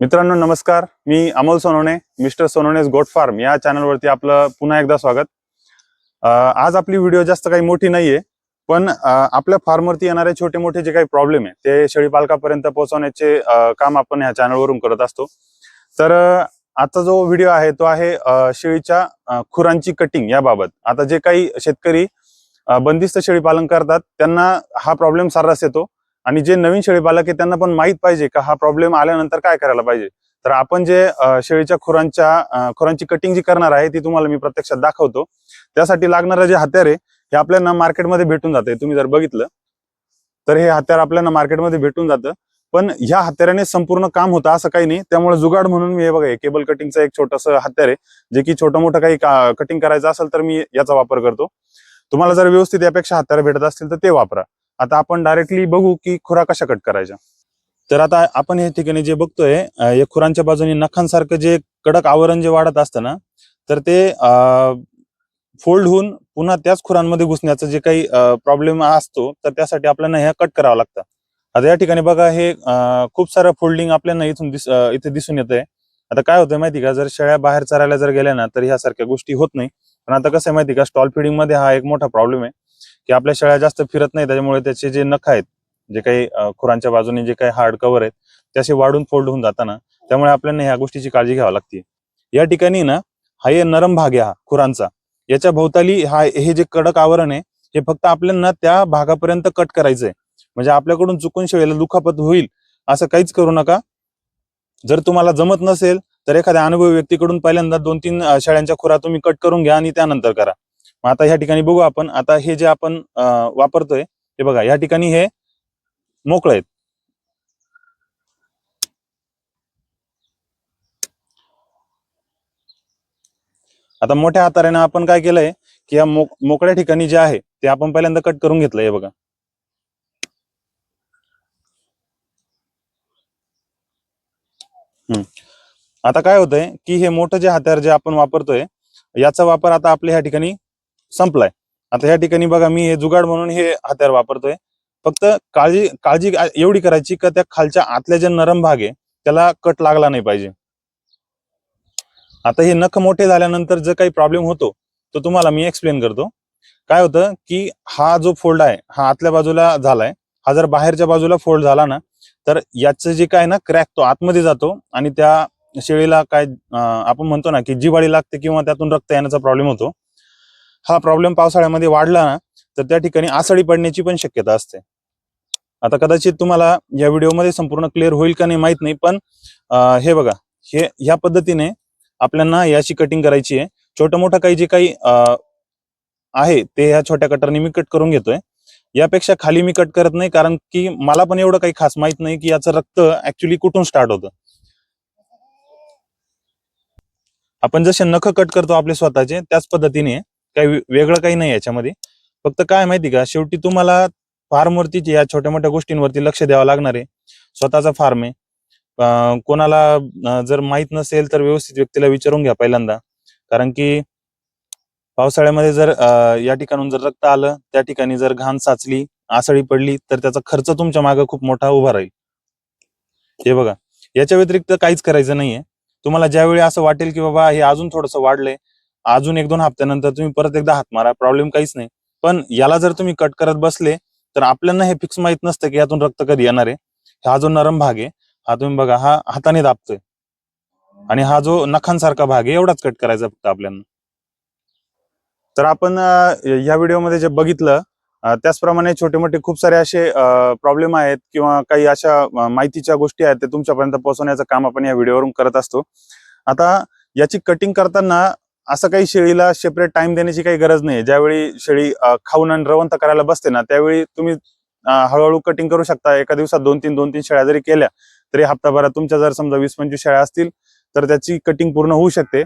मित्रांनो नमस्कार. मी Amol Sonawane mister Sonawane's goat farm या चॅनलवरती आपलं पुन्हा एकदा स्वागत. आज आपली व्हिडिओ जास्त काही मोठी नाहीये पण आपल्या फार्मवरती येणारे छोटे मोठे जे काही प्रॉब्लेम आहे ते शेळीपालकापर्यंत पोहोचवण्याचे काम आपण ह्या चॅनलवरून करत असतो. तर आता जो व्हिडिओ आहे तो आहे शेळीच्या खुरांची कटिंग याबाबत. आता जे काही शेतकरी बंदिस्त बंदिस्त शेळीपालन करतात त्यांना हा प्रॉब्लेम सर्रास येतो. आणि जे नवीन शेळीपालक आहे त्यांना पण माहीत पाहिजे का हा प्रॉब्लेम आल्यानंतर काय करायला पाहिजे. तर आपण जे शेळीच्या खुरांच्या खुरांची कटिंग जी करणार आहे ती तुम्हाला मी प्रत्यक्षात दाखवतो. त्यासाठी लागणारं जे हत्यार आहे हे आपल्याला मार्केटमध्ये भेटून जाते तुम्ही जर बघितलं तर हे हत्यार आपल्याला मार्केटमध्ये भेटून जातं. पण ह्या हत्याराने संपूर्ण काम होतं असं काही नाही. त्यामुळे जुगाड म्हणून मी हे बघा केबल कटिंगचं एक छोटंसं हत्यार आहे जे की छोटं मोठं काही कटिंग करायचं असेल तर मी याचा वापर करतो. तुम्हाला जर व्यवस्थित यापेक्षा हत्यार भेटत असतील तर ते वापरा. आता आपण डायरेक्टली बघू की खुरा कशा कट करायच्या. तर आता आपण या ठिकाणी जे बघतोय या खुरांच्या बाजूने नखांसारखं जे कडक आवरण जे वाढत असतं ना तर ते फोल्ड होऊन पुन्हा त्याच खुरांमध्ये घुसण्याचं जे काही प्रॉब्लेम असतो तर त्यासाठी आपल्याला ह्या कट करावं लागतं. आता या ठिकाणी बघा हे खूप सारं फोल्डिंग आपल्याला इथून दिस इथे दिसून येतंय. आता काय होतंय माहिती का? जर शेळ्या बाहेर चरायला जर गेल्या ना तर ह्यासारख्या गोष्टी होत नाही. पण आता कसं आहे माहिती का? स्टॉल फिडिंगमध्ये हा एक मोठा प्रॉब्लेम आहे. की आपल्या शेळ्या जास्त फिरत नाही त्याच्यामुळे त्याचे जे नख आहेत जे काही खुरांच्या बाजूने जे काही हार्ड कव्हर आहेत ते असे वाढून फोल्ड होऊन जाताना त्यामुळे आपल्याला ह्या गोष्टीची काळजी घ्यावी लागते. या ठिकाणी ना हा हे नरम भाग आहे हा खुरांचा. याच्या भोवताली हा हे जे कडक आवरण आहे हे फक्त आपल्याला त्या भागापर्यंत कट करायचं आहे म्हणजे आपल्याकडून चुकून शेळीला दुखापत होईल असं काहीच करू नका. जर तुम्हाला जमत नसेल तर एखाद्या अनुभवी व्यक्तीकडून पहिल्यांदा दोन तीन शेळ्यांच्या खुरा तुम्ही कट करून घ्या आणि त्यानंतर करा. मग आता ह्या ठिकाणी बघू आपण. आता हे जे आपण वापरतोय हे बघा या ठिकाणी हे मोकळे आहेत. आता मोठ्या हाताऱ्यानं आपण काय केलंय की या मोकळ्या ठिकाणी जे आहे ते आपण पहिल्यांदा कट करून घेतलंय हे बघा. आता काय होतंय की हे मोठं जे हत्यार जे आपण वापरतोय याचा वापर आता आपल्या ह्या ठिकाणी संपलाय. आता ह्या ठिकाणी बघा मी हे जुगाड म्हणून हे हत्यार वापरतोय. फक्त काळजी काळजी एवढी करायची का त्या खालच्या आतल्या जे नरम भाग आहे त्याला कट लागला नाही पाहिजे. आता हे नख मोठे झाल्यानंतर जर काही प्रॉब्लेम होतो तो तुम्हाला मी एक्सप्लेन करतो. काय होतं की हा जो फोल्ड आहे हा आतल्या बाजूला झालाय. हा जर बाहेरच्या बाजूला फोल्ड झाला ना तर याचं जे काय ना क्रॅक तो आतमध्ये जातो आणि त्या शेळीला काय आपण म्हणतो ना की जिवाळी लागते किंवा त्यातून रक्त येण्याचा प्रॉब्लेम होतो. हा प्रॉब्लेम पावसाळ्यामध्ये वाढला ना तर त्या ठिकाणी आसळी पडण्याची पण शक्यता असते. आता कदाचित तुम्हाला या व्हिडिओमध्ये संपूर्ण क्लिअर होईल का नाही माहीत नाही पण हे बघा हे ह्या पद्धतीने आपल्याला याची कटिंग करायची आहे. छोटं मोठं काही जे काही आहे ते ह्या छोट्या कटरने मी कट करून घेतोय. यापेक्षा खाली मी कट करत नाही कारण की मला पण एवढं काही खास माहीत नाही की याचं रक्त ऍक्च्युली कुठून स्टार्ट होतं. आपण जसे नख कट करतो आपले स्वतःचे त्याच पद्धतीने काही वेगळं काही नाही याच्यामध्ये. फक्त काय माहिती का? शेवटी तुम्हाला फार्मवरतीच या छोट्या मोठ्या गोष्टींवरती लक्ष द्यावं लागणार आहे. स्वतःचा फार्म आहे. कोणाला जर माहीत नसेल तर व्यवस्थित व्यक्तीला विचारून घ्या पहिल्यांदा. कारण की पावसाळ्यामध्ये जर या ठिकाणून जर रक्त आलं त्या ठिकाणी जर घाण साचली आसळी पडली तर त्याचा खर्च तुमच्या मागे खूप मोठा उभा राहील. हे बघा. याच्या व्यतिरिक्त काहीच करायचं नाहीये. तुम्हाला ज्यावेळी असं वाटेल की बाबा हे अजून थोडंसं वाढलंय अजून एक दोन हप्त्यानंतर तुम्ही परत एकदा हात मारा प्रॉब्लेम काहीच नाही. पण याला जर तुम्ही कट करत बसले तर आपल्याला हे फिक्स माहीत नसतं की यातून रक्त कधी येणार आहे. हा जो नरम भाग आहे हा तुम्ही बघा हा हाताने दाबतोय. आणि हा जो नखांसारखा भाग आहे एवढाच कट करायचा फक्त आपल्याला. तर आपण या व्हिडिओमध्ये जे बघितलं त्याचप्रमाणे छोटे मोठे खूप सारे असे प्रॉब्लेम आहेत किंवा काही अशा माहितीच्या गोष्टी आहेत ते तुमच्यापर्यंत पोहोचवण्याचं काम आपण या व्हिडिओवरून करत असतो. आता याची कटिंग करताना असं काही शेळीला सेपरेट टाइम देण्याची काही गरज नाही ज्यावेळी शेळी खाऊन आणि रवंत करायला बसते ना त्यावेळी तुम्ही हळूहळू कटिंग करू शकता. एका दिवसात दोन तीन दोन तीन शेळ्या जरी केल्या तरी हप्ताभरात तुमच्या जर समजा वीस पंचवीस शेळ्या असतील तर त्याची कटिंग पूर्ण होऊ शकते.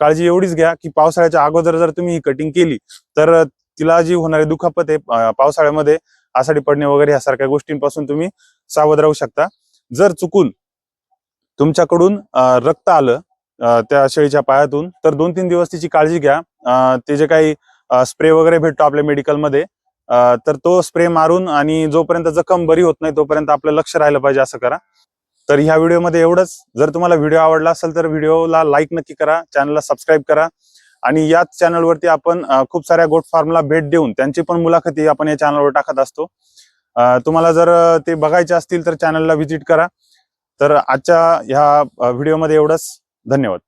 काळजी एवढीच घ्या की पावसाळ्याच्या अगोदर जर तुम्ही ही कटिंग केली तर तिला जी होणारी दुखापत आहे पावसाळ्यामध्ये आसाडी पडणे वगैरे यासारख्या गोष्टींपासून तुम्ही सावध राहू शकता. जर चुकून तुमच्याकडून रक्त आलं त्या शेळीच्या पायातून. तर दोन तीन दिवस तिची काळजी घ्या. ते जे काही स्प्रे वगैरे भेटतो आपल्या मेडिकलमध्ये तर तो स्प्रे मारून आणि जोपर्यंत जखम बरी होत नाही तोपर्यंत आपलं लक्ष राहिलं पाहिजे असं करा. तर ह्या व्हिडिओमध्ये एवढंच. जर तुम्हाला व्हिडिओ आवडला असेल तर व्हिडिओला लाईक नक्की करा चॅनलला सबस्क्राईब करा आणि याच चॅनलवरती आपण खूप साऱ्या गोट फार्मला भेट देऊन त्यांची पण मुलाखती आपण या चॅनलवर टाकत असतो. तुम्हाला जर ते बघायचे असतील तर चॅनलला व्हिजिट करा. तर आजच्या ह्या व्हिडिओमध्ये एवढंच. धन्यवाद